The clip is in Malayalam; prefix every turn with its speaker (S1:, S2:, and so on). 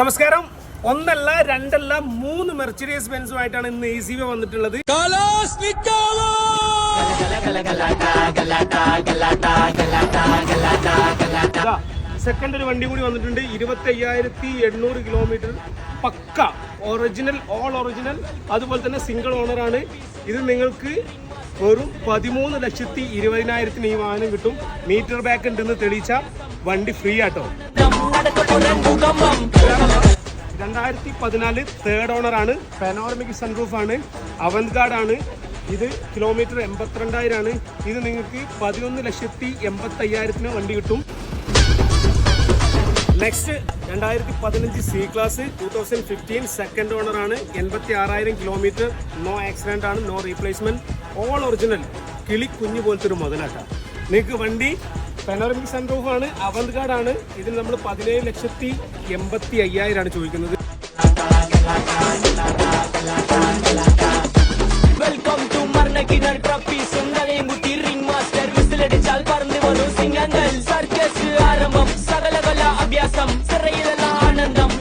S1: നമസ്കാരം. ഒന്നല്ല രണ്ടല്ല മൂന്ന് മെർച്ചിഡീസ് ബെൻസുമായിട്ടാണ് ഇന്ന് എ സി വി വന്നിട്ടുള്ളത്. സെക്കൻഡ് ഒരു വണ്ടി കൂടി വന്നിട്ടുണ്ട്. ഇരുപത്തി അയ്യായിരത്തി എണ്ണൂറ് കിലോമീറ്റർ പക്ക ഒറിജിനൽ ഓൾ ഒറിജിനൽ അതുപോലെ തന്നെ സിംഗിൾ ഓണർ ആണ്. ഇത് നിങ്ങൾക്ക് വെറും പതിമൂന്ന് ലക്ഷത്തി ഇരുപതിനായിരത്തിന് ഈ വാഹനം കിട്ടും. മീറ്റർ ബാക്ക് ഉണ്ടെന്ന് തെളിയിച്ച വണ്ടി ഫ്രീ ആട്ടോ. രണ്ടായിരത്തി പതിനാല് തേർഡ് ഓണർ ആണ് പെനോറമിക് ആണ്. അവൻഗാർഡ് ആണ്. ഇത് കിലോമീറ്റർ എൺപത്തിരണ്ടായിരമാണ് ഇത് നിങ്ങൾക്ക് പതിനൊന്ന് ലക്ഷത്തി എൺപത്തി അയ്യായിരത്തിന് വണ്ടി കിട്ടും. നെക്സ്റ്റ് രണ്ടായിരത്തി പതിനഞ്ച് C class two thousand fifteen second owner ആണ്. എൺപത്തി ആറായിരം കിലോമീറ്റർ നോ ആക്സിഡന്റ് ആണ് നോ റീപ്ലേസ്മെന്റ് ഓൾ ഒറിജിനൽ കിളി കുഞ്ഞു പോലത്തെ ഒരു മുതലാട്ടാണ് നിങ്ങൾക്ക് വണ്ടി പെനോറമിക് സൺറൂഫ് ആണ് അവന്ത്ഗാർഡ് ആണ്. ഇതിൽ നമ്മൾ പതിനേഴ് ലക്ഷത്തി എൺപത്തി അയ്യായിരമാണ് ചോദിക്കുന്നത്.
S2: വെൽക്കം ടു മാസ്റ്റർ പറന്നു വരും സിംഗങ്ങൾ. സർക്കസ് ആരംഭം ആനന്ദം